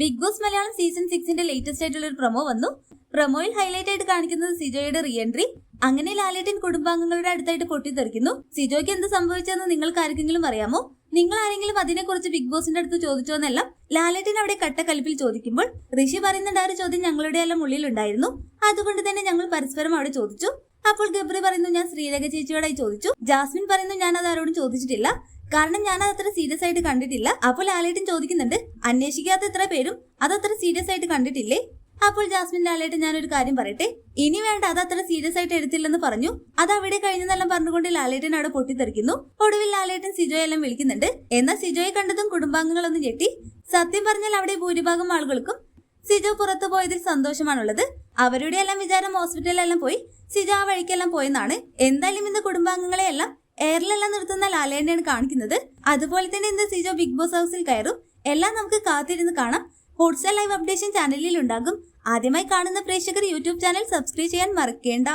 Big Boss Malayalam season സിക്സിന്റെ latest ആയിട്ടുള്ള ഒരു പ്രൊമോ വന്നു പ്രൊമോയിൽ ഹൈലൈറ്റ് ആയിട്ട് കാണിക്കുന്നത് സിജോയുടെ റീ എൻട്രി അങ്ങനെ ലാലേട്ടൻ കുടുംബാംഗങ്ങളുടെ അടുത്തായിട്ട് പൊട്ടിത്തെറിക്കുന്നു. സിജോയ്ക്ക് എന്ത് സംഭവിച്ചെന്ന് നിങ്ങൾക്ക് ആർക്കെങ്കിലും അറിയാമോ? നിങ്ങൾ ആരെങ്കിലും അതിനെക്കുറിച്ച് ബിഗ് ബോസിന്റെ അടുത്ത് ചോദിച്ചോ എന്നെല്ലാം ലാലേട്ടൻ അവിടെ കട്ടക്കലിപ്പിൽ ചോദിക്കുമ്പോൾ ഋഷി പറയുന്നുണ്ട് ആ ചോദ്യം ഞങ്ങളുടെ എല്ലാം ഉള്ളിലുണ്ടായിരുന്നു. അതുകൊണ്ട് തന്നെ ഞങ്ങൾ പരസ്പരം അവിടെ ചോദിച്ചു. അപ്പോൾ ഗബ്രി പറയുന്നു ഞാൻ ശ്രീരേഖ ചേച്ചിയോടായി ചോദിച്ചു. ജാസ്മിൻ പറയുന്നു ഞാൻ അത് ആരോടും ചോദിച്ചിട്ടില്ല. കാരണം ഞാൻ അത് അത്ര സീരിയസ് ആയിട്ട് കണ്ടിട്ടില്ല. അപ്പോൾ ലാലേട്ടൻ ചോദിക്കുന്നുണ്ട് അന്വേഷിക്കാത്ത എത്ര പേരും? അത് അത്ര സീരിയസ് ആയിട്ട് കണ്ടിട്ടില്ലേ? അപ്പോൾ ജാസ്മിൻ ലാലേട്ടൻ ഞാനൊരു കാര്യം പറയട്ടെ. ഇനി വേണ്ട അത് അത്ര സീരിയസ് ആയിട്ട് എടുത്തില്ലെന്ന് പറഞ്ഞു. അത് അവിടെ കഴിഞ്ഞെന്നെല്ലാം പറഞ്ഞുകൊണ്ട് ലാലേട്ടൻ അവിടെ പൊട്ടിത്തെറിക്കുന്നു. ഒടുവിൽ ലാലേട്ടൻ സിജോയെ എല്ലാം വിളിക്കുന്നുണ്ട്. എന്നാൽ സിജോയെ കണ്ടതും കുടുംബാംഗങ്ങളൊന്നും ഞെട്ടി. സത്യം പറഞ്ഞാൽ അവിടെ ഭൂരിഭാഗം ആളുകൾക്കും സിജോ പുറത്തു പോയതിൽ സന്തോഷമാണുള്ളത്. അവരുടെ എല്ലാം വിചാരം ഹോസ്പിറ്റലിലെല്ലാം പോയി. സിജോ ആ വഴിക്കെല്ലാം പോയെന്നാണ്. എന്തായാലും ഇന്ന് കുടുംബാംഗങ്ങളെ എല്ലാം എയറിലെല്ലാം നിർത്തുന്ന ലാലേനെയാണ് കാണിക്കുന്നത്. അതുപോലെ തന്നെ ഇന്ന് സിജോ ബിഗ് ബോസ് ഹൗസിൽ കയറും. എല്ലാം നമുക്ക് കാത്തിരുന്ന് കാണാം. ഹോട്ട്സ്റ്റാർ ലൈവ് അപ്ഡേഷൻ ചാനലിൽ ഉണ്ടാകും. ആദ്യമായി കാണുന്ന പ്രേക്ഷകർ യൂട്യൂബ് ചാനൽ സബ്സ്ക്രൈബ് ചെയ്യാൻ മറക്കേണ്ട.